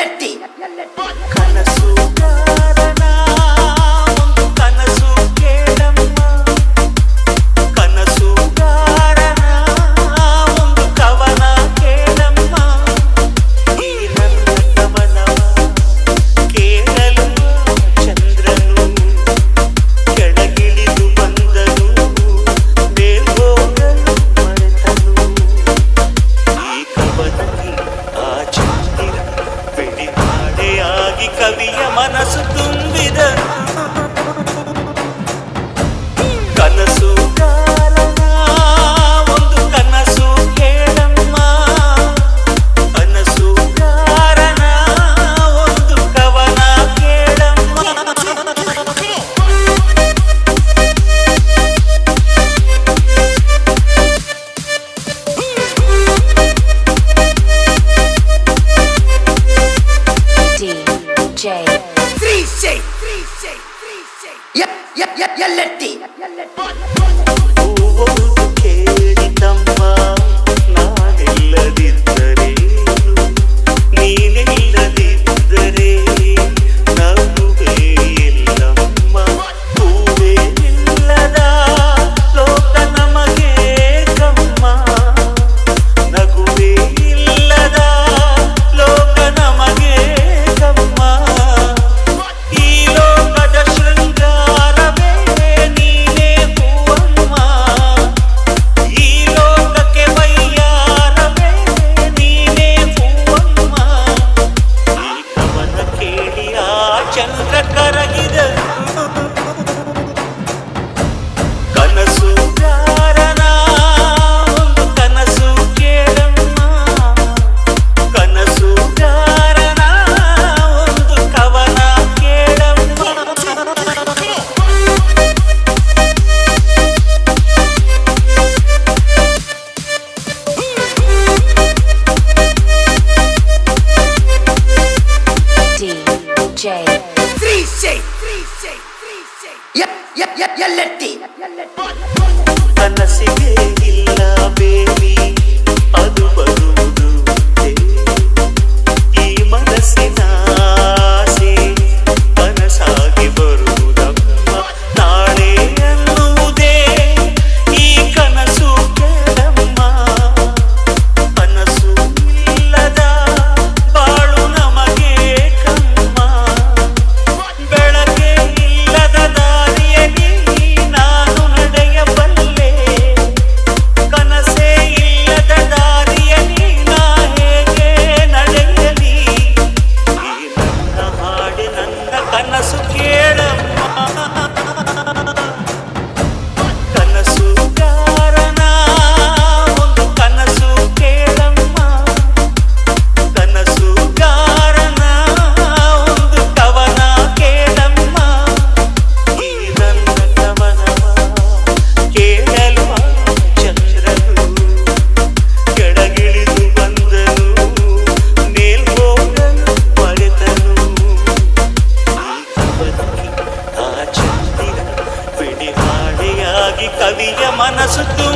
Let butt, butt. ಚಂದ್ರ ಕರಗಿದರು ಕನಸಿಗೆ ಇಲ್ಲ ಬೇಲಿ మనసుకు